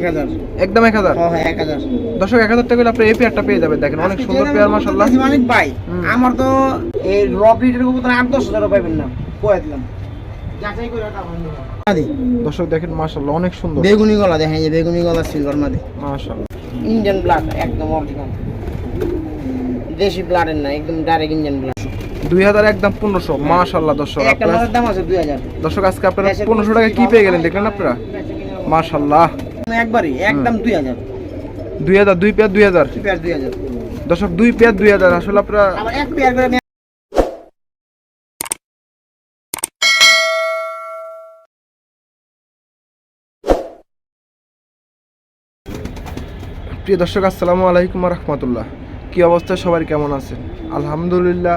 এক হাজার। একদম এক হাজার? হ্যাঁ, হ্যাঁ, এক হাজার। দর্শক এক হাজার টাকা আপনি এই পেয়ারটা পেয়ে যাবেন। দেখেন অনেক সুন্দর পেয়ার মাসাল্লাহ বলতেছি মানিক আমার তো এই রবিটের কবুতর আট দশ হাজারও পাইবেন না। কয়ে দিলাম। যাচাই করে তারপর নিবো। মাদি। দর্শক দেখেন মাসাল্লাহ অনেক সুন্দর। বেগুনি গলা দেখেন যে বেগুনি গলা সিলভার মাদি। মাসাল্লাহ ইন্ডিয়ান ব্লাড একদম অরিজিনাল দেশি ব্লাডের না একদম ডাইরেক্ট ইন্ডিয়ান ব্লাড দুই হাজার একদম পনেরোশো মাসাল্লাহ দর্শক একটা আপনারা মাছের দাম আছে দুই হাজার। দর্শক আজকে আপনারা পনেরোশো টাকা কি পেয়ে গেলেন দেখলেন আপনারা? মাসাল্লাহ একবারই একদম দুই হাজার। দুই হাজার দুই পেয়ার দুই হাজার? পেয়ার দুই হাজার। দর্শক দুই পেয়ার দুই হাজার আসলে আপনারা এক পেয়ার করে প্রিয় দর্শক আসসালামু আলাইকুম রহমতুল্লাহ। কী অবস্থা? সবার কেমন আছেন? আলহামদুলিল্লাহ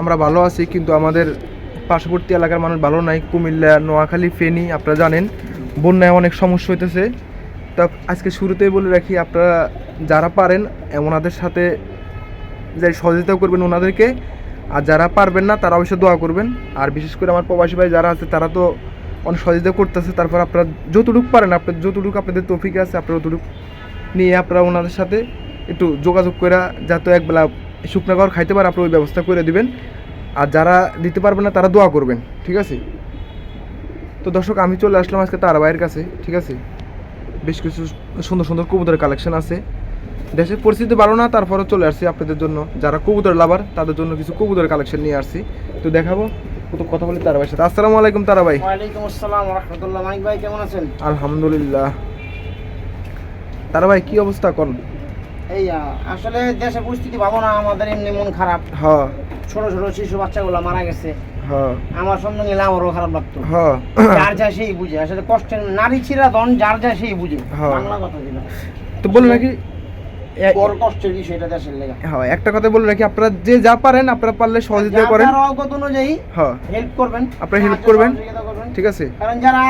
আমরা ভালো আছি কিন্তু আমাদের পার্শ্ববর্তী এলাকার মানুষ ভালো নাই। কুমিল্লা নোয়াখালী ফেনী আপনারা জানেন বন্যায় অনেক সমস্যা হইতেছে। তা আজকে শুরুতেই বলে রাখি, আপনারা যারা পারেন, ওনাদের সাথে যাই সহযোগিতা করবেন ওনাদেরকে। আর যারা পারবেন না, তারা অবশ্যই দোয়া করবেন। আর বিশেষ করে আমার প্রবাসী ভাই যারা আছে, তারা তো অনেক সহযোগিতা করতেছে। তারপর আপনারা যতটুকু পারেন আপনার যতটুকু আপনাদের তৌফিক আছে, আপনারা ততটুকু নিয়ে আপনারা ওনাদের সাথে একটু যোগাযোগ করে যাতে একবেলা শুকনা খাবার খাইতে পারে, আপনারা ওই ব্যবস্থা করে দিবেন। আর যারা দিতে পারবেন না, তারা দোয়া করবেন, ঠিক আছে? তো দর্শক, আমি চলে আসলাম আজকে তারা ভাইয়ের কাছে, ঠিক আছে? বেশ কিছু সুন্দর সুন্দর কবুতরের কালেকশন আছে। দেশের পরিস্থিতি ভালো না তারপরে চলে আসছি আপনাদের জন্য। যারা কবুতর লাভার তাদের জন্য কিছু কবুতরের কালেকশন নিয়ে আসছি। তো দেখাবো তো কথা বলি তারা ভাইয়ের সাথে। আসসালামু আলাইকুম তারা ভাই। ওয়ালাইকুম আসসালাম রহমতুল্লাহ মানিক ভাই কেমন আছেন? আলহামদুলিল্লাহ। তারা ভাই কি অবস্থা কোন এই আসলে দেশের পরিস্থিতি ভালো না আমাদের এমনি মন খারাপ। হ্যাঁ। ছোট ছোট শিশু বাচ্চাগুলো মারা গেছে। আমার সঙ্গে নিলে আমারও খারাপ লাগতো। হ্যাঁ। যার যা সেই বুঝে। আসলে কষ্টের নারী ছিলা দন যার যা সেই বুঝে। হ্যাঁ। বাংলা কথা ছিল তো বলুন নাকি দেশের লেগা। হ্যাঁ একটা কথা বলে রাখি আপনারা যে যা পারেন আপনারা পারলে সহযোগিতা করেন। অনুযায়ী হ্যাঁ। হেল্প করবেন আপনারা help করবেন। ঠিক আছে। কারণ যারা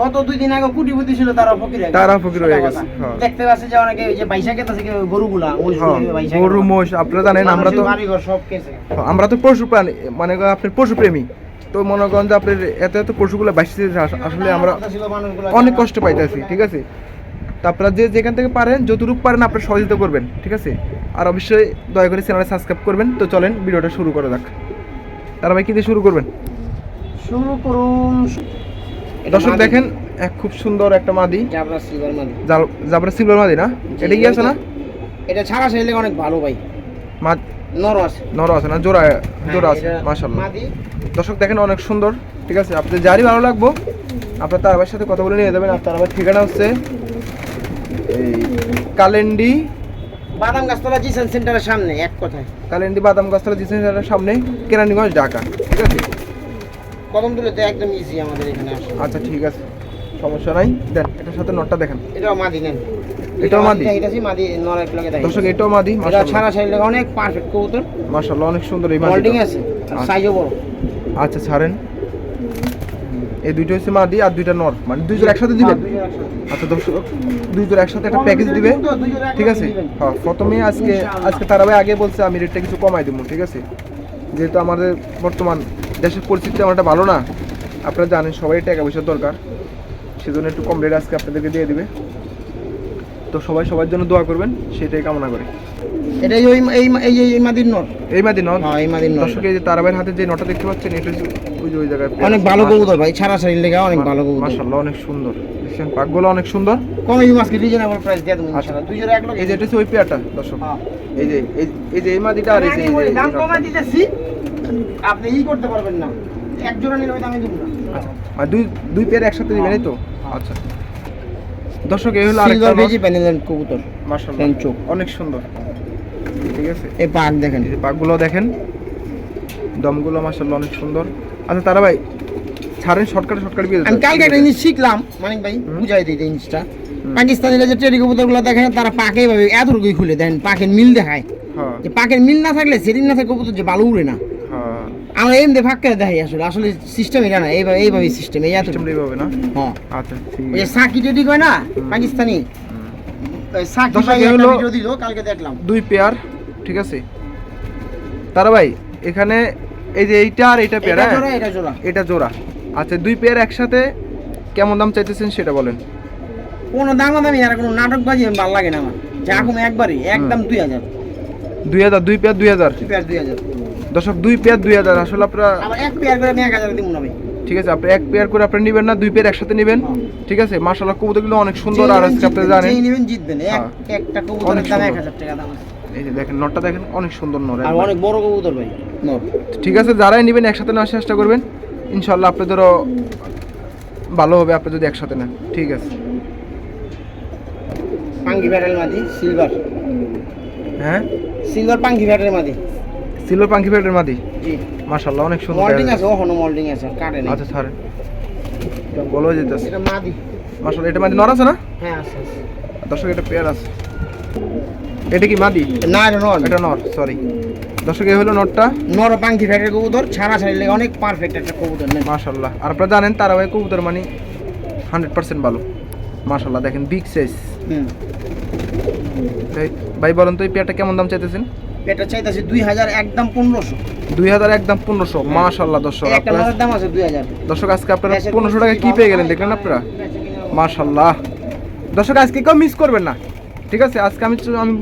গত দুই দিন আগে কুটিপতি ছিল তারা ফকির তারা ফকির হয়ে গেছে, হ্যাঁ। দেখতে পাচ্ছে যে অনেকে ওই যে কেতা থেকে গরুগুলা ওই হ্যাঁ গরু মোষ আপনারা জানেন আমরা তো সব কেছে হ্যাঁ, আমরা তো পশু প্রাণী মানে আপনার পশু প্রেমী। তো মনে করেন যে আপনার এত এত পশুগুলো বাঁচতে আসলে আমরা অনেক কষ্ট পাইতেছি ঠিক আছে? তা আপনারা যে যেখান থেকে পারেন যতটুকু পারেন আপনারা সহযোগিতা করবেন ঠিক আছে? আর অবশ্যই দয়া করে চ্যানেলে সাবস্ক্রাইব করবেন। তো চলেন ভিডিওটা শুরু করা যাক। তারা ভাই কি দিয়ে শুরু করবেন। শুরু করুন। দর্শক দেখেন এক খুব সুন্দর একটা মাদি। জাবরা সিলভার মাদি। জাবরা সিলভার মাদি না? এটা কি আছে না? এটা ছাড়া চাইলে অনেক ভালো ভাই। মা- নর আছে। নর আছে না? জোড়া জোড়া আছে হ্যাঁ, এটা মাশাল্লাহ মাদি। দর্শক দেখেন অনেক সুন্দর ঠিক আছে? আপনাদের যারই ভালো লাগবো আপনার তারাবার সাথে কথা বলে নিয়ে যাবেন। আর তারাবার ঠিকানা হচ্ছে এই কালেন্ডি? বাদাম গাছতলা জিসেন সেন্টারের সামনে এক কথায়। কালেন্ডি বাদাম গাছতলা জিসেন সেন্টারের সামনে কেরানীগঞ্জ ঢাকা। ঠিক আছে? কদম তুলেতে একদম ইজি আমাদের এখানে আসে আচ্ছা ঠিক আছে। সমস্যা নাই। দেন এটার সাথে নটটা দেখেন। এটাও মাদি নেন। এটাও মাদি? এটা মাদি নর এক লাগে দর্শক এটাও মাদি এটা ছাড়া চাইলে অনেক পারফেক্ট কবুতর। মাশাল্লাহ অনেক সুন্দর এই হোল্ডিং মাদিটা আছে। সাইজও বড়। আচ্ছা ছাড়েন। এই দুইটা হচ্ছে মাদি আর দুইটা নর। মানে দুইজন একসাথে দিবেন? আচ্ছা দর্শক দুই জোড়া একসাথে একটা প্যাকেজ দিবে? ঠিক আছে? হ্যাঁ প্রথমে আজকে আজকে তারা ভাই আগে বলছে আমি রেটটা কিছু কমাই দেবো ঠিক আছে? যেহেতু আমাদের বর্তমান দেশের পরিস্থিতি আমারটা ভালো না আপনারা জানেন সবাই টাকা পয়সার দরকার। সেজন্য একটু কম রেট আজকে আপনাদেরকে দিয়ে দিবে। তো সবাই সবার জন্য দোয়া করবেন সেটাই কামনা করে। এটাই ওই এই এই এই এই মাদির নর এই মাদি নন হ্যাঁ এই মাদির নর দর্শক এই যে তারা ভাইয়ের হাতে যে নটা দেখতে পাচ্ছেন এটা ওই যে ওই জায়গায় অনেক ভালো কবুতর ভাই ছাড়া চাইলে লেগে অনেক ভালো কবুতর। মাশাআল্লাহ অনেক সুন্দর। দেখছেন পাকগুলো অনেক সুন্দর। কমে মাছকে রিজনেবল প্রাইস দিয়ে দেবো আচ্ছা। ইনশাআল্লাহ। দুই জোড়া এক লোক এই যে এটা ওই পেয়ারটা দর্শক। হ্যাঁ। এই যে এই- যে এই মাদিটা আর এই যে- দাম নটটা। কমাই দিতেছি আপনি ই করতে পারবেন না। এক জোড়া নিলে দামে দিব না। আচ্ছা। আর দুই দুই পেয়ার একসাথে দিবেন এই তো? আচ্ছা। দর্শক এই হলো আরেকটা সিলভার বেজি প্যানেলের কবুতর মাশাআল্লাহ। চোখ। অনেক সুন্দর। ঠিক আছে? এই পাক দেখেন। এই পাকগুলো দেখেন দমগুলো মাশাআল্লাহ অনেক সুন্দর। আচ্ছা তারা ভাই ছাড়েন শর্টকাটে শর্টকাট দিয়ে আমি কালকে একটা জিনিস শিখলাম মানিক ভাই বুঝাই দিই জিনিসটা। পাকিস্তানিরা যে টেরি কবুতরগুলো দেখেন তারা পাকে ভাবে এতটুকুই খুলে দেন পাকের মিল দেখায়। হ্যাঁ। যে পাকের মিল না থাকলে সেদিন না থাকে কবুতর যে ভালো উড়ে না। আমরা এমনি ফাঁক করে দেখাই আসলে আসলে সিস্টেম এটা না এইভাবে এইভাবে সিস্টেম এই এত এইভাবে না? হ্যাঁ। আচ্ছা ঠিক আছে। সাকি টেডি কয় না পাকিস্তানি। সাকি ভাই একটা ভিডিও দিল কালকে দেখলাম। দুই পেয়ার ঠিক আছে? তারা ভাই এখানে এই যে এইটা আর এইটা পেয়ার এটা হ্যাঁ? জোড়া এটা জোড়া। এটা জোড়া। আচ্ছা দুই পেয়ার একসাথে কেমন দাম চাইতেছেন সেটা বলেন। কোনো দাম দামি আর কোনো নাটক বাজি ভালো লাগে না আমার। যা একবারই একদম দুই হাজার। দুই হাজার দুই পেয়ার দুই হাজার? দুই হাজার। দর্শক দুই পেয়ার দুই হাজার আসলে আপনারা ঠিক আছে আপনি এক পেয়ার করে আপনি নেবেন না দুই পেয়ার একসাথে নেবেন। হ্যাঁ। ঠিক আছে মাশাআল্লাহ কবুতরগুলো অনেক সুন্দর আর আজকে আপনি জানেন। নেবেন জিতবেন। হ্যাঁ। একটা কবুতরের দাম এক সুন্দর। হাজার টাকা দাম এই যে দেখেন নটটা দেখেন অনেক সুন্দর নর আর অনেক বড় কবুতর ভাই নর ঠিক আছে যারাই নেবেন একসাথে নেওয়ার চেষ্টা করবেন। ইনশাল্লাহ আপনাদেরও ভালো হবে আপনি যদি একসাথে নেন। ঠিক আছে। পাঙ্গি ব্যাটেল মাদি সিলভার হ্যাঁ? সিলভার পাঙ্গি ব্যাটেল মাদি। সিলভার পাঙ্কি ফেটের মাদি? জি। অনেক সুন্দর দেখা আছে ওখানে মল্টিং আছে কাটে যাচ্ছে। আচ্ছা ছাড়েন। বলো যেতেছে। এটা মাদি। মাশাল্লাহ এটা মাদি নর আছে না? হ্যাঁ আছে দর্শক এটা পেয়ার আছে। এটা কি মাদি? না এটা নর। এটা নর সরি দর্শক এই হলো নটটা নর পাঙ্গি ব্যাটেল কবুতর ছাড়া ছাড়লে অনেক পারফেক্ট একটা কবুতর নেই। মাশাল্লাহ আর আপনারা জানেন তারা ভাই কবুতর মানে হান্ড্রেড পার্সেন্ট ভালো। মাশাল্লাহ দেখেন বিগ সাইজ হুম। ভাই বলেন তো এই পেয়ারটা কেমন দাম চাইতেছেন? এটা চাইতেছে দুই হাজার একদম পনেরোশো। দুই হাজার একদম পনেরোশো মাশাল্লাহ দর্শক একটা দাম আছে দুই হাজার। দর্শক আজকে আপনারা পনেরোশো টাকা কি পেয়ে গেলেন দেখলেন আপনারা? মাশাল্লাহ দর্শক আজকে কেউ মিস করবেন না। ঠিক আছে আজকে আমি আমি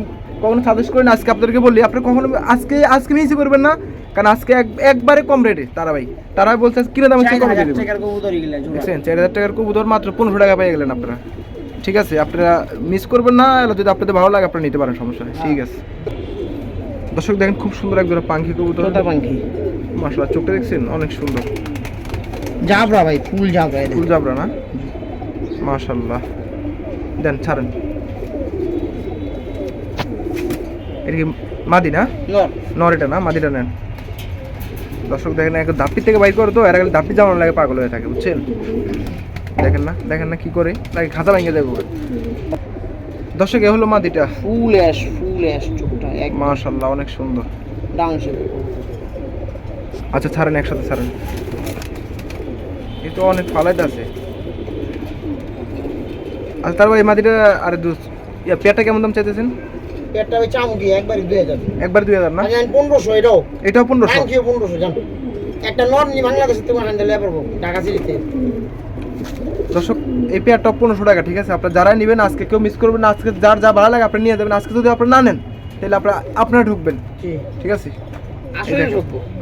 কখনো সাজেস্ট করি না আজকে আপনাদেরকে বলি আপনি কখনো আজকে আজকে মিস করবেন না কারণ আজকে এক- একবারে কম রেটে তারা ভাই। তারা বলছে কিনে দাম চার হাজার টাকার কবুতর চার হাজার টাকার কবুতর মাত্র পনেরোশো টাকা পেয়ে গেলেন আপনারা। ঠিক আছে আপনারা মিস করবেন না যদি আপনাদের ভালো লাগে আপনারা নিতে পারেন সমস্যা নেই। ঠিক আছে। দর্শক দেখেন খুব সুন্দর এক জোড়া পাখি কবুতর পাঙ্খি। মাসাল্লাহ চোখটা দেখছেন? অনেক সুন্দর। জাবরা ভাই ফুল জাবরা। ফুল জাবরা না? মাশাল্লাহ দেন ছাড়েন। এটা কি মাদি না? নর। এটা না? মাদিটা নেন। দর্শক দেখেন না একদম দাপি থেকে বাইর করে তো এরা খালি দাপি জামানো লাগে পাগল হয়ে থাকে বুঝছেন? দেখেন না দেখেন না কি করে? লাগে খাতা ভেঙে দেবো। দর্শক এ হলো মাদিটা ফুল অ্যাশ ফুল অ্যাশ চোখটা এক মাশাল্লাহ অনেক সুন্দর। শেপ আচ্ছা ছাড়েন একসাথে ছাড়েন। এ তো অনেক ফালাইতে আছে। আচ্ছা তারপর এই মাদিটা আরে দু ইয়া পেয়ারটা কেমন দাম চাইতেছেন? পেটটা ভাই চামুকি একবারই দুই হাজার। একবার দুই হাজার না? পনেরোশো এটাও। এটাও পনেরোশো? পনেরোশো জান। একটা নট নি বাংলাদেশের থেকে আনতে লেগে ঢাকা সিটিতে। দর্শক এই পেয়ারটা পনেরোশো টাকা ঠিক আছে? আপনার যারাই নেবেন আজকে কেউ মিস করবেন না আজকে যার যা ভালো লাগে আপনি নিয়ে যাবেন। আজকে যদি আপনি না নেন তাহলে আপনার আপনারা ঢুকবেন। ঠিক আছে?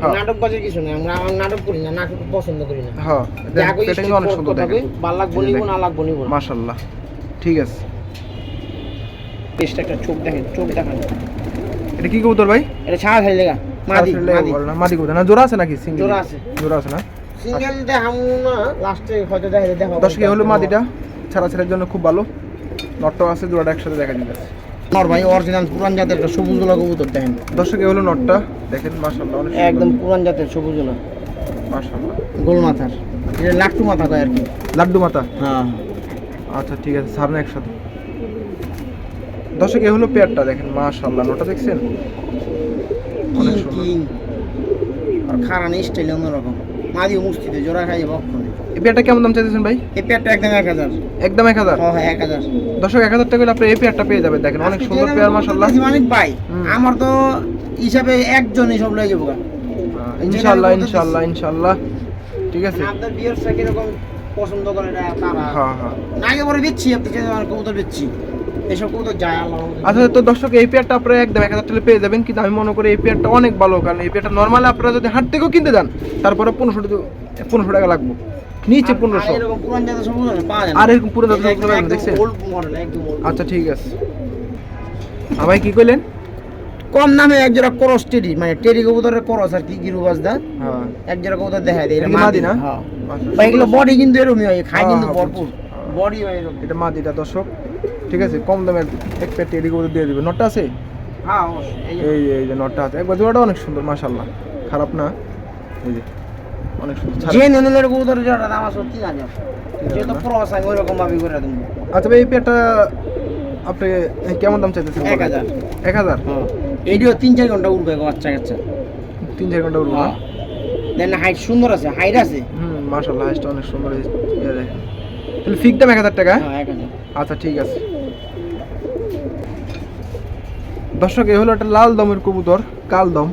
হ্যাঁ। নাটক বাজে কিছু নেই আমরা নাটক করি না নাটক পছন্দ করি না। হ্যাঁ যা করি পেটা কিন্তু অনেক সুন্দর দেখেন। ভালো লাগবো এই যে নিবো দেখেন। না লাগবো নিবো না। ঠিক আছে। বেশটা একটা চোখ দেখেন চোখ দেখান। এটা কি কবুতর ভাই? এটা ছাড়া খাই মাদি মাদি। মাদি কবুতর। না জোড়া আছে নাকি? সিঙ্গেল? জোড়া আছে। জোড়া আছে না? সিঙ্গেল দেখামু না লাস্টে হয়তো দেখা দেখা দর্শক এ হলো মাদিটা ছাড়া ছাড়ার জন্য খুব ভালো। নটটাও আছে জোড়াটা একসাথে দেখা যাচ্ছে নর ভাই অরিজিনাল পুরান জাতের একটা সবুজ গোলা কবুতর দেখেন। দর্শক হলো নটটা। দেখেন মাশাল্লাহ অনেক একদম পুরান জাতের সবুজ গোলা মাশাল্লাহ গোল মাথার এটা লাট্টু মাথা কয় আর কি? লাড্ডু মাতা হ্যাঁ। আচ্ছা ঠিক আছে সামনে একসাথে। দর্শক এ হলো পেয়ারটা দেখেন মাশাল্লাহ নটা দেখছেন? অনেক কিং সুন্দর। কিং আর খারানি স্টাইল অন্যরকম। মাদিও মুস্তিতে জোড়া খাই বক্ষণে এই পেয়ারটা কেমন দাম চাইতেছেন ভাই? এই পেয়ারটা একদম এক হাজার। একদম এক হাজার? হ্যাঁ হ্যাঁ এক হাজার। দর্শক এক হাজার টাকা হলে আপনি এই পেয়ারটা পেয়ে যাবেন দেখেন অনেক সুন্দর পেয়ার মাশাল্লাহ মানিক ভাই আমার তো হিসাবে একজনই সব লয়ে যাব ইনশাল্লাহ ইনশাল্লাহ ইনশাল্লাহ ঠিক আছে। আপনার বিয়ের সাথে কীরকম পছন্দ করে তারা? হ্যাঁ হ্যাঁ। আগে পরে বেচছি আপনি কবুতর বেচছি এসব কবুতর যায় আল্লাহ। আচ্ছা তো দর্শক এই পেয়ারটা আপনারা একদম এক হাজার টাকা পেয়ে যাবেন কিন্তু আমি মনে করি এই পেয়ারটা অনেক ভালো কারণ এই পেয়ারটা নর্মাল আপনারা যদি হাট থেকেও কিনতে যান তারপরে পনেরোশো পনেরোশো টাকা লাগবে। নিচে পনেরোশো। আর এরকম পুরান জাতের দেখছেন? আচ্ছা ঠিক আছে। আমায় কি কইলেন? কম দামে এক জোড়া করস টেডি মানে টেডি কবুতরের করস আর কি গিরুবাজ দা হ্যাঁ। এক জোড়া কবুতর দেখায় দেয় এটা মাদি। না? হ্যাঁ। আচ্ছা। এগুলো বডি কিন্তু এরকমই হয় খায় কিন্তু হ্যাঁ, ভরপুর। বডি এরকম। এটা মাদিটা দর্শক। ঠিক আছে কম দামে এক প্যাট টেডি করে দিয়ে দিবে। নটটা আছে? হ্যাঁ এই এই যে নটটা আছে। একবার জোড়াটা অনেক সুন্দর মাশাল্লাহ খারাপ না? এই যে অনেক সুন্দর। যে নুনুলের কবুতর জোড়াটা দাম আছে যেহেতু ক্রস আমি ওই রকম ভাবে করে দেবো। আচ্ছা ভাই এই পেয়ারটা আপনি কেমন দাম চাইতেছেন এক হাজার। এক হাজার? হ্যাঁ। এইটিও তিন চার ঘণ্টা উঠবে বাচ্চা কাচ্চা। তিন চার ঘণ্টা উঠবো না? হ্যাঁ। দেন হাইট সুন্দর আছে হাইট আছে। হুম মাশাল্লাহ হাইসটা অনেক সুন্দর তাহলে ফিক দাম এক হাজার টাকা হ্যাঁ? হাজার। আচ্ছা ঠিক আছে। দর্শক এ হলো একটা লাল দমের কবুতর কাল দম।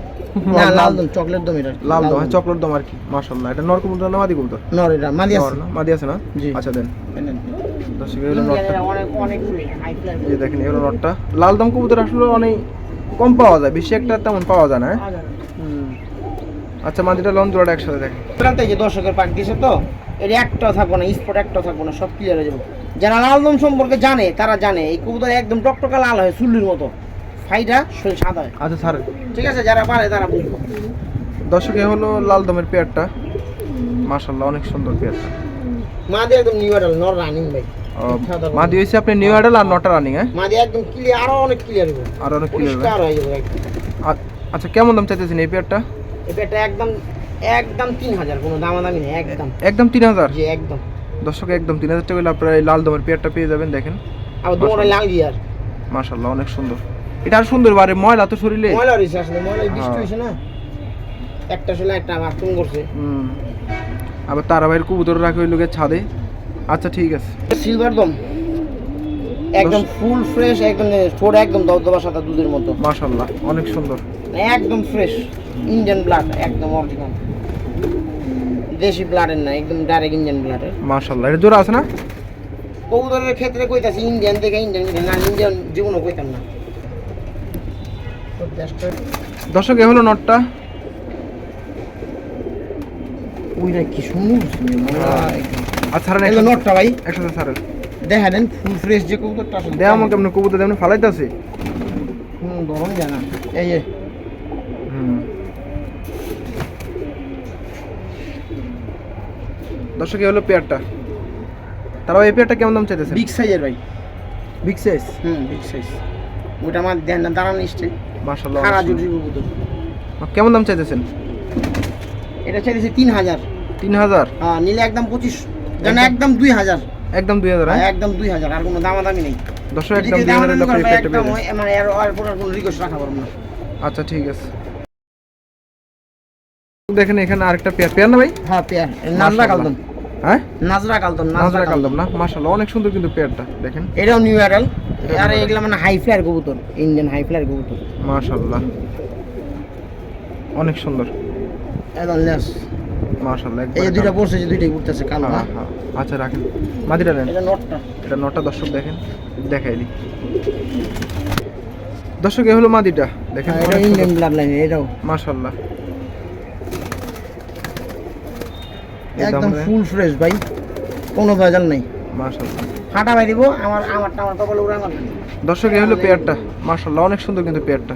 লাল দম। চকলেট দম এটা। লাল দম হ্যাঁ, চকলেট দম আর কি মাশাল্লাহ এটা নর কবুতর না মাদি কবুতর? নর এটা মাদি আছে। মাদি আছে না? আচ্ছা দেন। দর্শক এই হলো নটটা ইন্ডিয়ানের অনেক অনেক হাই ফ্লাই এই দেখেন এই হলো নটটা লাল দম কবুতর আসলে অনেক কম পাওয়া যায় বেশি একটা তেমন পাওয়া যায় না হ্যাঁ? আচ্ছা মাদিটা লন জোড়াটা একসাথে দেখেন। দর্শকের পাক তো। এর একটাও থাকব না স্পট একটাও থাকব না সব ক্লিয়ার হয়ে যাবে। যারা লালদম সম্পর্কে জানে তারা জানে এই কবুতর একদম টকটকা লাল হয় চুল্লির মতো। ফাইটা শরীর সাদা হয়। আচ্ছা স্যার। ঠিক আছে যারা পারে তারা বুঝব। দর্শক এ হলো লাল দমের পেয়ারটা। মাশাল্লাহ অনেক সুন্দর পেয়ারটা। মাদি একদম নিউ অ্যাডাল নর রানিং ভাই। মাদি হয়েছে আপনি নিউ আইডাল আর নটা রানিং হ্যাঁ? মাদি একদম ক্লিয়ার আরও অনেক ক্লিয়ার হবে আর অনেক ক্লিয়ার হয়ে আচ্ছা কেমন দাম চাইতেছেন এই পেয়ারটা? এটা একদম একদম তিন হাজার কোনো দামাদামি নেই একদম। একদম তিন হাজার? জি একদম। দর্শক একদম তিন হাজার টাকা আপনারা এই লাল দমের পেয়ারটা পেয়ে যাবেন দেখেন। আবার দুটো লাল ইয়ার মাশাল্লাহ অনেক সুন্দর। এটা আর সুন্দর বারে ময়লা তো শরীরে। ময়লা রয়েছে আসলে ময়লা বৃষ্টি হ্যাঁ। হয়েছে না? একটা ছিল একটা ফোন করছে। হুম। আবার তারা ভাইয়ের কবুতর রাখে ওই লোকের ছাদে। আচ্ছা ঠিক আছে। সিলভার দম। একদম ফুল ফ্রেশ একদম ছোট একদম দবদবা সাদা দুধের মতো। মাশাল্লাহ অনেক সুন্দর। একদম ফ্রেশ ইন্ডিয়ান ব্লাড একদম অরিজিনাল দেশি ব্লাডের না একদম ডাইরেক্ট ইন্ডিয়ান ব্লাডের মাশাল্লাহ এটা জোড়া আছে না? কবুতরের ক্ষেত্রে কইতাছি ইন্ডিয়ান থেকে ইন্ডিয়ান না ইন্ডিয়ান জীবনও কইতাম না। দর্শক এ হলো নটটা। ওইটা কি সুন্দর আচ্ছা ছাড়েন এগুলো নটটা ভাই। একসাথে ছাড়েন। দেখা দেন ফুল ফ্রেশ যে কবুতরটা দেখ আমাকে আপনি কবুতর তেমনি ফালাইতেছে হুম গরম জানা। এই যে হুম দর্শক হলো পেয়ারটা। তারাও এই পেয়ারটা কেমন দাম চাইতেছে বিগ সাইজের ভাই। বিগ সাইজ হুম বিগ সাইজ ওটা আমার দেন না দাঁড়ানো নিশ্চয়। মাশাল্লাহ খারা জুড়ি কেমন দাম চাইতেছেন? এটা চাইতেছে তিন হাজার। তিন হাজার? হ্যাঁ নিলে একদম পঁচিশ। যেন একদম- দুই হাজার। একদম দুই হাজার হ্যাঁ, হ্যাঁ একদম দুই হাজার আর কোনো দামাদামি নেই। দর্শক একদম দুই হাজার দামাদামি আপনি করে পেয়ারটা একদম পেয়ে মানে এর আর কোনো রিকোয়েস্ট রাখা পারব না। আচ্ছা ঠিক আছে। দেখেন এখানে আরেকটা পেয়ার। পেয়ার না ভাই? হ্যাঁ পেয়ার। নাজরা কালদম হ্যাঁ? নাজরা কালদম নাজরা কালদম। না? মাশাল্লাহ অনেক সুন্দর কিন্তু পেয়ারটা দেখেন। এটাও নিউ অ্যাডাল আর এগুলো মানে হাই ফ্লায়ার কবুতর ইন্ডিয়ান হাই ফ্লায়ার কবুতর। মাশাল্লাহ অনেক সুন্দর। একদম লেস। এই দুইটা পড়ছে যে দুইটাই ঘুরতেছে কালো হ্যাঁ, না? হ্যাঁ। আচ্ছা রাখেন। মাদিটা নেন। এটা নটটা। এটা দর্শক দেখেন দেখাই দি দর্শক এ হলো মাদিটা দেখেন হ্যাঁ, এটা ইন্ডিয়ান ব্লাড লাইন এটাও। মাশাল্লাহ এই একদম ফুল ফ্রেশ ভাই কোনো ভেজাল নাই। ফাটা ভাই দিব আমার আমারটা আমার কপালে উড়ান দর্শক এ হলো পেয়ারটা। মাশাল্লাহ অনেক সুন্দর কিন্তু পেয়ারটা।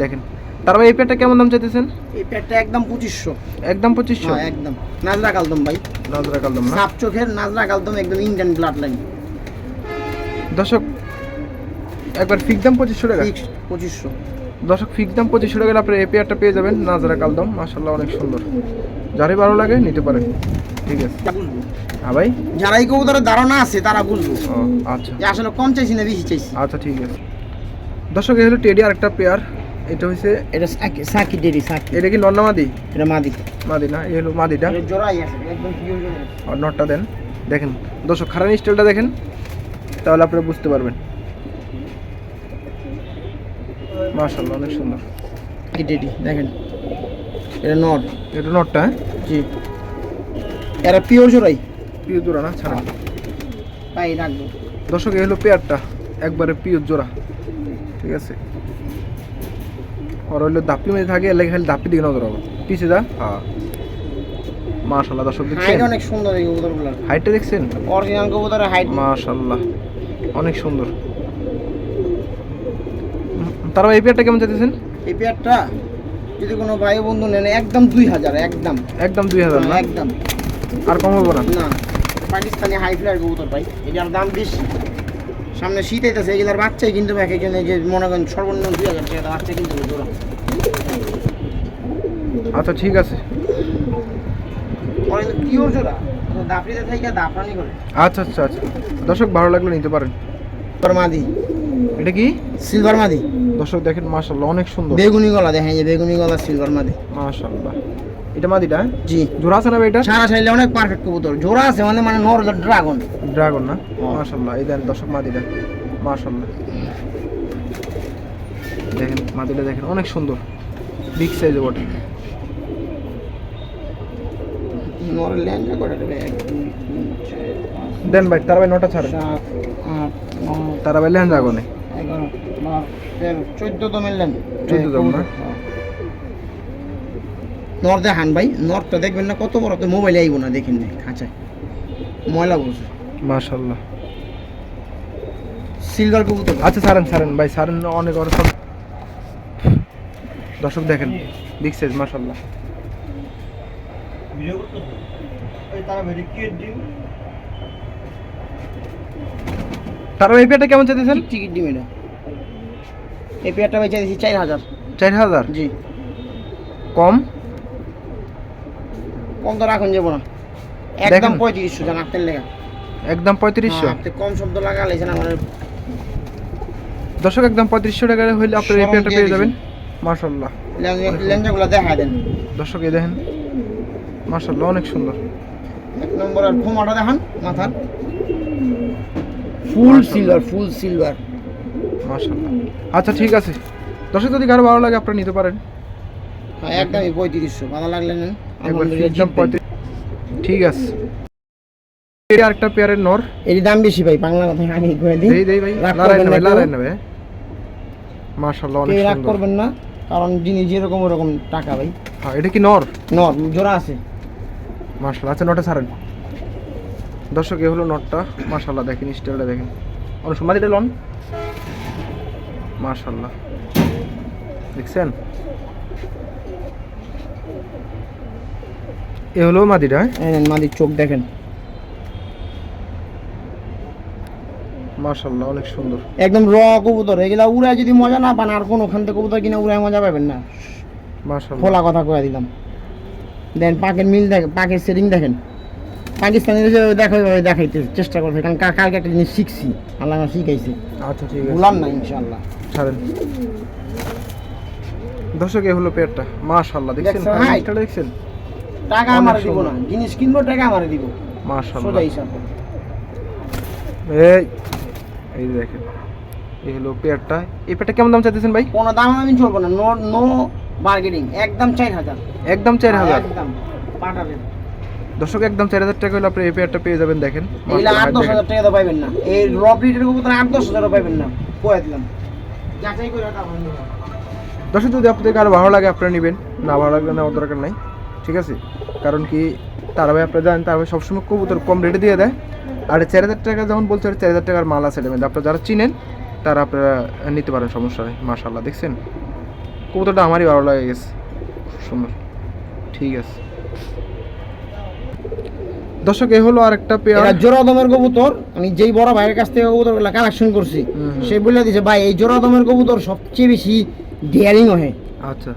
দেখেন। তারপর এই পেয়ারটা কেমন দাম চাইতেছেন? এই প্যাডটা একদম পঁচিশশো। একদম পঁচিশশো? হ্যাঁ একদম। নাজরা কালদম ভাই। নাজরা কালদম সাপ চোখের নাজরা কালদম একদম ইন্ডিয়ান ব্লাড লাইন দর্শক একবার ফিক দাম পঁচিশশো টাকা। ফিক্সড পঁচিশশো। দর্শক ফিক দাম পঁচিশশো টাকা আপনি এই পেয়ারটা পেয়ে যাবেন নাজরা কালদম। মাশাল্লাহ অনেক সুন্দর। যারই ভালো লাগে নিতে পারেন ঠিক আছে। হ্যাঁ ভাই? যারা এই কবুতরের ধারণা আছে তারা বুঝব ও আচ্ছা। যে আসলে কম চাইছি না বেশি চাইছি। আচ্ছা ঠিক আছে। দর্শক এই হলো টেডি আরেকটা পেয়ার এটা হচ্ছে এটা সাকি সাকি ডেরি সাকি। এটা কি নন্না মাদি? এটা মাদি। মাদি না এই হলো মাদিটা। জোড়াই আছে একদম পিওর আর নটটা দেন। দেখেন দর্শক খারান স্টাইলটা দেখেন তাহলে আপনারা বুঝতে পারবেন। মাশাল্লাহ অনেক সুন্দর। ডেরি দেখেন। এটা নট। এটা নটটা হ্যাঁ? জি। এরা পিওর জোড়াই। পিও জোড়া না ছাড়া তাই রাখব দর্শক এই হলো পেয়ারটা একবারে পিওর জোড়া। ঠিক আছে? আর হইল দাপি মধ্যে থাকে এলাকা খালি দাপি দিকে নজর হবে। পিছে যা। হ্যাঁ। মাশাল্লাহ দর্শক দেখছেন? হাইট অনেক সুন্দর এই কবুতরগুলো। হাইটটা দেখছেন? অরিজিনাল কবুতরের হাইট মাশাল্লাহ অনেক সুন্দর। তারপর এই পেয়ারটা কেমন চাইতেছেন? এই পেয়ারটা যদি কোনো ভাই বন্ধু নেন একদম দুই হাজার একদম। একদম দুই হাজার না? একদম। আর কম হবে না? না। পাকিস্তানি হাই ফ্লায়ার কবুতর ভাই এটার দাম বেশি। সামনে শীত আইতেছে এগুলার বাচ্চাই কিন্তু এক একজনে যে মনে করেন সর্বনিম্ন দুই হাজার টাকা বাচ্চা কিন্তু জোড়া। আচ্ছা ঠিক আছে। পিওর জোড়া দাপড়িতে থেকে দাপড়ানি করে। আচ্ছা আচ্ছা আচ্ছা। দর্শক ভালো লাগলে নিতে পারেন। মাদি। এটা কি? সিলভার মাদি। দর্শক দেখেন মাশাল্লাহ অনেক সুন্দর। বেগুনি গলা দেখেন এই বেগুনি গলা সিলভার মাদি। মাশাল্লাহ এটা মাদিটা? জি। জোড়া আছে না ভাই এটা? সারা সাইলে অনেক পারফেক্ট কবুতর। জোড়া আছে মানে মানে নর ড্রাগন ড্রাগন না। মাশাল্লাহ এই দেন দর্শক মাদিটা। মাশাল্লাহ দেখেন মাদিটা দেখেন অনেক সুন্দর। বিগ সাইজে বটে। নরের ল্যান্ডা দেন ভাই তারা ভাই নটা ছাড়ে। তারা ভাই লেহেন যাগো চোদ্দ তো মিললেন 14 তো নর দেখান ভাই নরটা দেখবেন না কত বড় তো মোবাইলে আইব না দেখেন না খাঁচায়। ময়লা বলছে মাশাল্লাহ। সিলভার কবুতর। আচ্ছা ছাড়েন ছাড়েন ভাই ছাড়েন অনেক অনেক সব। দর্শক দেখেন বিগ সাইজ মাশাল্লাহ। তারা এই পেটা কেমন চাইতেছেন? টিকিট ডিম এটা। এই পেয়ারটা বেচে দিয়েছি চার হাজার। চার হাজার? জি। কম? কম তো রাখুন যাব না। একদম পঁয়ত্রিশশো জান আপনার লেগা। একদম পঁয়ত্রিশশো? হ্যাঁ, কম শব্দ লাগালেছেন আমার দর্শক একদম পঁয়ত্রিশশো টাকা হইলে আপনার এই দিয়ে পেয়ে যাবেন। মাশাল্লাহ লেঞ্জাগুলো দেখা দেন। দর্শক এই দেখেন। মাশাল্লাহ অনেক সুন্দর। এক নম্বর আর ফোমাটা দেখান মাথার। ফুল সিলভার ফুল সিলভার মাশাল্লাহ আচ্ছা ঠিক আছে। দর্শক যদি কারও ভালো লাগে আপনারা নিতে পারেন। হ্যাঁ একদমই পঁয়ত্রিশশো। ভালো লাগলে নেন। একদম পঁয়ত্রিশ ঠিক আছে। আরেকটা পেয়ারের নর। এর দাম বেশি ভাই বাংলা কথা আমি করে দিই। দেই দেই ভাই করবেন না মাশাআল্লাহ অনেক রাগ করবেন কারণ জিনিস যেরকম ওরকম টাকা ভাই। হ্যাঁ এটা কি নর? নর জোড়া আছে। মাশাআল্লাহ আচ্ছা নটা ছাড়েন। দর্শক এ হলো নটটা। মাশাআল্লাহ দেখেন স্টাইলটা দেখেন। অনেক এটা লন। মাশাআল্লাহ। দেখছেন? এ হলো মাদিটা হ্যাঁ? মাদির চোখ দেখেন। মাশাআল্লাহ অনেক সুন্দর। একদম র কবুতর এগুলা উড়ায় যদি মজা না পান আর কোনোখান থেকে কবুতর কিনা উড়ায় মজা পাবেন না। খোলা কথা কয়ে দিলাম। দেন পাকের মিল দেখেন পাকের সেটিং দেখেন। পাকিস্তানি দেখো দেখাইতে চেষ্টা করছে কারণ কালকে একটা জিনিস শিখছি। আল্লাহ শিখাইছে। আচ্ছা ঠিক আছে। না ছাড়েন। দর্শক এ হলো পেয়ারটা। মাশাআল্লাহ দেখছেন? এটা দেখছেন? টাকা আমার দিব না। জিনিস কিনবো টাকা আমার দিব। মাশাআল্লাহ। সোজা হিসাব এই এই দেখেন এই হলো পেয়ারটা। এই পেয়ারটা কেমন দাম চাইতেছেন ভাই? কোনো দাম আমি চলবো না। নো নো মার্কেটিং একদম চার হাজার। একদম চার হাজার? একদম। পাঠাবেন। দর্শক একদম চার হাজার টাকা হলে আপনি এই পেয়ারটা পেয়ে যাবেন দেখেন। আট দশ হাজার টাকা তো পাইবেন না। এই রব লিটার কবুতর আট দশ হাজারও পাইবেন না। কয়ে দিলাম যাচাই করে তারপর নিবেন। দর্শক, যদি আপনাদের আরও ভালো লাগে, আপনারা নেবেন। না ভালো লাগলে নেওয়ার দরকার নাই। ঠিক আছে? কারণ কি, তারা ভাই আপনারা জানেন, তারা ভাই সবসময় কবুতর কম রেটে দিয়ে দেয়। আর চার হাজার টাকা যখন বলছে চার হাজার টাকার মাল আছে মধ্যে। আপনারা যারা চিনেন, তারা আপনারা নিতে পারেন, সমস্যা নেই মাশাল্লাহ দেখছেন? কবুতরটা আমারই ভালো লাগে গেছে খুব সুন্দর। ঠিক আছে। দর্শক এ হলো আরেকটা পেয়ার এরা জোড়া দমের কবুতর। আমি যেই বড় ভাইয়ের কাছ থেকে কবুতরগুলো কালেকশন করছি সে বলে দিছে ভাই এই জোড়া দমের কবুতর সবচেয়ে বেশি ডেয়ারিং হয় আচ্ছা।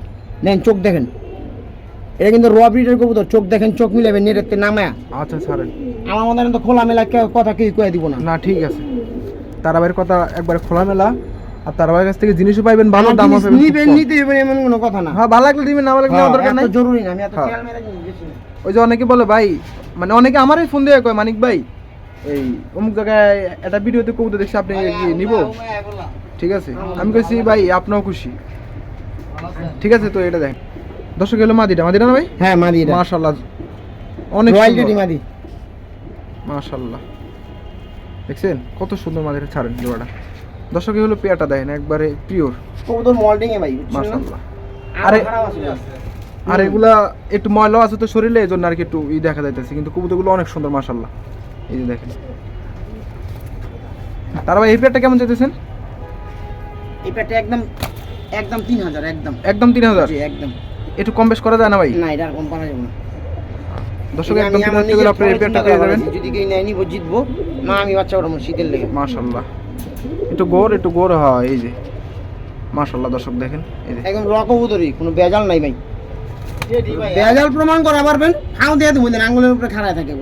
দেন চোখ দেখেন। এটা কিন্তু র ব্রিডের কবুতর চোখ দেখেন চোখ মিলাবেন নেটেতে নামায়া। আচ্ছা ছাড়েন। আমার মনে তো খোলামেলা কথা কেউ কয়ে দিব না। না ঠিক আছে। তারাবাইয়ের কথা একবার খোলামেলা। আর তারাবাইয়ের কাছ থেকে জিনিসও পাইবেন ভালো জিনিস পাবেন নিবেন নিতে হবে এমন কোনো কথা না। হ্যাঁ ভালো লাগলে দিবেন না ভালো লাগলে নেওয়ার দরকার হ্যাঁ, নাই। জরুরি না আমি এত হ্যাঁ। খেয়াল মেরে। ওই যে অনেকে বলে ভাই মানে অনেকে আমারই ফোন দিয়ে কয় মানিক ভাই এই অমুক জায়গায় একটা ভিডিওতে কবুতর দেখছি আপনি নিব? ঠিক আছে আমি কইছি ভাই আপনিও খুশি। ঠিক আছে তো এটা দেখেন দর্শক এলো মাদিটা। মাদিটা না ভাই? হ্যাঁ মাদি এটা মাশাল্লাহ অনেক। টেডি মাদি। মাশাল্লাহ দেখছেন? কত সুন্দর মাদিটা ছাড়েন জোড়াটা দর্শক হলো পেয়ারটা দেখেন একবারে পিওর কবুতর মল্টিং এ ভাই মাশাল্লাহ আরে আরে- এগুলা একটু ময়লা আছে তো শরীরে এই জন্য আর কি একটু ই দেখা যাইতেছে। কিন্তু কবুতরগুলো অনেক সুন্দর মাশাল্লাহ এই যে দেখেন। তার ভাই এই পেয়ারটা কেমন চাইতেছেন? এই প্যাটে একদম একদম তিন হাজার একদম। একদম তিন হাজার? একদম। একটু কম বেশ করা যায় না ভাই? না এটা কম পারা যাবে না। দর্শক একদম তিন হাজার টাকা আপনার এই খরচ পেয়ে যাবেন। যদি কেউ নেয় নিবো জিতবো। না আমি বাচ্চা ওরম শীতের লেগে। মাশাল্লাহ একটু গোর একটু গোর হয় এই যে। মাশাল্লাহ দর্শক দেখেন এই যে। একদম র কবুতরই কোনো বেজাল নাই ভাই। বেজাল প্রমাণ করা পারবেন। হাও দিয়ে দেবো আঙ্গুলের উপরে খাড়ায় থাকে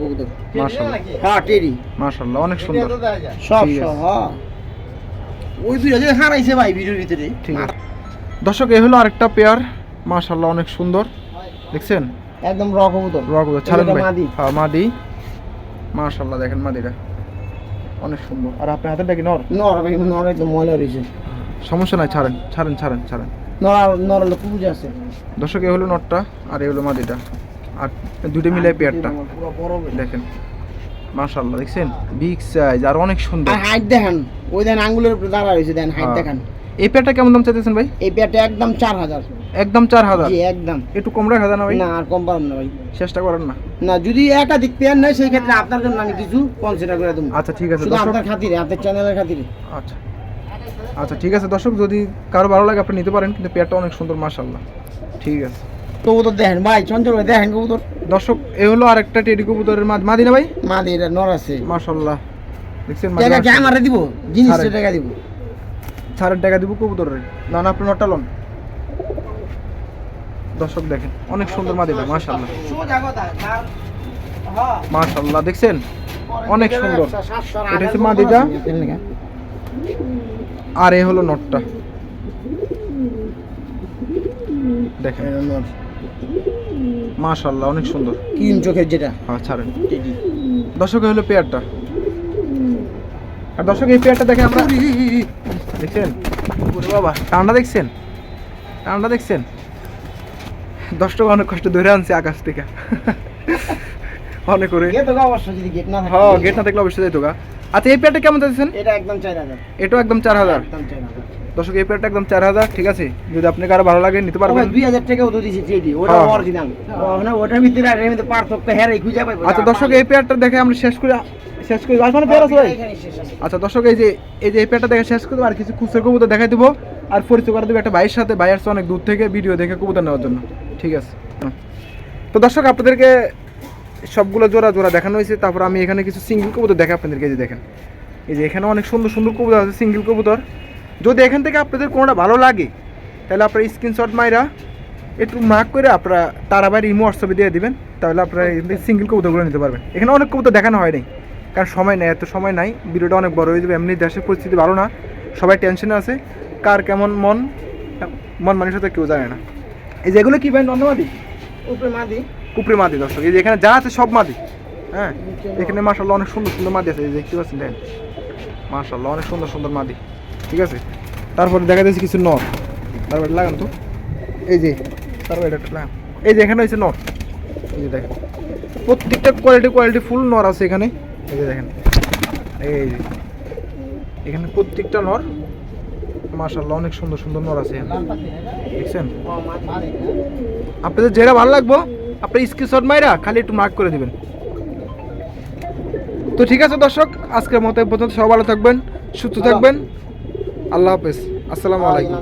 হ্যাঁ টেরি। মাশাল্লাহ অনেক সুন্দর। সব ওই দুইটা যে হারাইছে ভাই ভিডিওর ভিতরে। ঠিক আছে। দর্শক এই হলো আরেকটা পেয়ার। মাশাল্লাহ অনেক সুন্দর। দেখছেন? একদম র কবুতর। ছাড়েন ভাই। মাদি। হ্যাঁ মাদি। মাশাল্লাহ দেখেন মাদিটা। অনেক সুন্দর। আর আপনার হাতের কি নর? নর ভাই নর একদম ময়লা রয়েছে। সমস্যা নাই ছাড়েন ছাড়েন ছাড়েন ছাড়েন। নর নর হলো আছে দর্শক এ হলো নটটা আর এ হলো মাদিটা আর দুটো মিলে পেয়ারটা। দেখেন মাশাআল্লাহ দেখছেন? বিগ সাইজ আর অনেক সুন্দর। হাইট দেখেন ওই দেন আঙ্গুলের উপরে দাঁড়া রয়েছে দেন হাইট হ্যাঁ। দেখেন। এই পেয়ারটা কেমন দাম চাইতেছেন ভাই? এই পেয়ারটা একদম চার হাজার। একদম চার হাজার? জি একদম। একটু কম রাখা যায় না ভাই? না আর কম পারব না ভাই। চেষ্টা করেন না। না যদি একাধিক পেয়ার নেয় সেই ক্ষেত্রে আপনার জন্য আমি কিছু কনসিডার করে দেবো। আচ্ছা ঠিক আছে শুধু আপনার খাতিরে আপনার চ্যানেলের খাতিরে। আচ্ছা। আচ্ছা ঠিক আছে দর্শক যদি কারও ভালো লাগে আপনি নিতে পারেন কিন্তু পেয়ারটা অনেক সুন্দর মাশাআল্লাহ। ঠিক আছে। কবুতর দেখেন ভাই চঞ্চল ভাই দেখেন কবুতর। দর্শক এ হলো আরেকটা টেডি কবুতরের মাদ। মাদিনা ভাই? মা এটা নর আছে। মাশাআল্লাহ। দেখছেন টাকা কি আমারে দিব জিনিস টাকা দিব। ছাড়ের টাকা দিব কবুতরের। না না আপনি নটা লন। দর্শক দেখেন অনেক সুন্দর মাদিনা কথা আর হ্যাঁ দেখছেন? অনেক সুন্দর। এটা হচ্ছে মাদিটা। আর এ হলো নটটা। দেখেন। মাশাআল্লাহ অনেক সুন্দর। কিন চোখের যেটা। হ্যাঁ ছাড়েন। দর্শক হলো পেয়ারটা। আর দর্শক এই পেয়ারটা দেখেন আমরা দেখছেন? বাবা ঠান্ডা দেখছেন? ঠান্ডা দেখছেন? দর্শক অনেক কষ্ট ধরে আনছে আকাশ থেকে। অনেক করে। গেট না হ্যাঁ গেট না দেখলে অবশ্যই যাইতো গা আচ্ছা এই পেয়ারটা কেমন চাইছেন? এটা একদম চার হাজার। এটাও একদম চার হাজার? একদম চার হাজার। দর্শক এই পেয়ারটা একদম চার হাজার ঠিক আছে? যদি আপনাকে আরও ভালো লাগে নিতে পারবেন। দুই হাজার টাকাও তো দিছি চেডি ওটা। অরিজিনাল ওটার ভিতরে আর এর মধ্যে পার্থক্য হ্যাঁ রে খুঁজে পাইবো। আচ্ছা দর্শক এই পেয়ারটা দেখে আমরা শেষ করে শেষ করি। আর কোনো পেয়ার আছে ভাই। আচ্ছা দর্শক এই যে এই যে এই পেয়ারটা দেখে শেষ করে আর কিছু খুচরো কবুতর দেখাই দেবো। আর পরিচয় করে দেবো একটা ভাইয়ের সাথে। ভাই আসছে অনেক দূর থেকে ভিডিও দেখে কবুতর নেওয়ার জন্য। ঠিক আছে। তো দর্শক আপনাদেরকে সবগুলো জোড়া জোড়া দেখানো হয়েছে। তারপর আমি এখানে কিছু সিঙ্গেল কবুতর দেখে আপনাদেরকে যে দেখেন। এই যে এখানে অনেক সুন্দর সুন্দর কবুতর আছে সিঙ্গেল কবুতর। যদি এখান থেকে আপনাদের কোনোটা ভালো লাগে, তাহলে আপনারা স্ক্রিনশট মাইরা একটু মার্ক করে আপনারা তারাবার ইমো হোয়াটসঅ্যাপে দিয়ে দেবেন। তাহলে আপনারা সিঙ্গেল কবুতরগুলো নিতে পারবেন। এখানে অনেক কবুতর দেখানো হয় নাই, কারণ সময় নেই, এত সময় নাই। ভিডিওটা অনেক বড় হয়ে যাবে, এমনি দেশের পরিস্থিতি ভালো না। সবাই টেনশনে আছে, কার কেমন মন মন মানুষের সাথে কেউ জানে না। এই যে এগুলো কি ভাই, নন্দমাদি? উপরে মাদি। কুপরি মাদি, দর্শক। এই যে এখানে যা আছে সব মাদি। হ্যাঁ? এখানে মাশাল্লাহ অনেক সুন্দর সুন্দর মাদি আছে। এই দেখতে পাচ্ছেন দেখেন মাশাল্লাহ অনেক সুন্দর সুন্দর মাদি। ঠিক আছে? তারপরে দেখা যাচ্ছে কিছু নর। তারপরে লাগান তো। এই যে, তারপরে লাগান। এই যে এখানে হয়েছে নর। এই যে দেখেন। প্রত্যেকটা কোয়ালিটি কোয়ালিটি ফুল নর আছে এখানে। এই যে দেখেন। এই যে। এখানে প্রত্যেকটা নর মাশাল্লাহ অনেক সুন্দর সুন্দর নর আছে দেখছেন? আপনাদের যেটা ভালো লাগবো আপনি স্ক্রিনশট মাইরা খালি একটু মার্ক করে দিবেন। তো ঠিক আছে দর্শক আজকের মতো পর্যন্ত সব ভালো থাকবেন সুস্থ থাকবেন। আল্লাহ হাফেজ। আসসালামু আলাইকুম।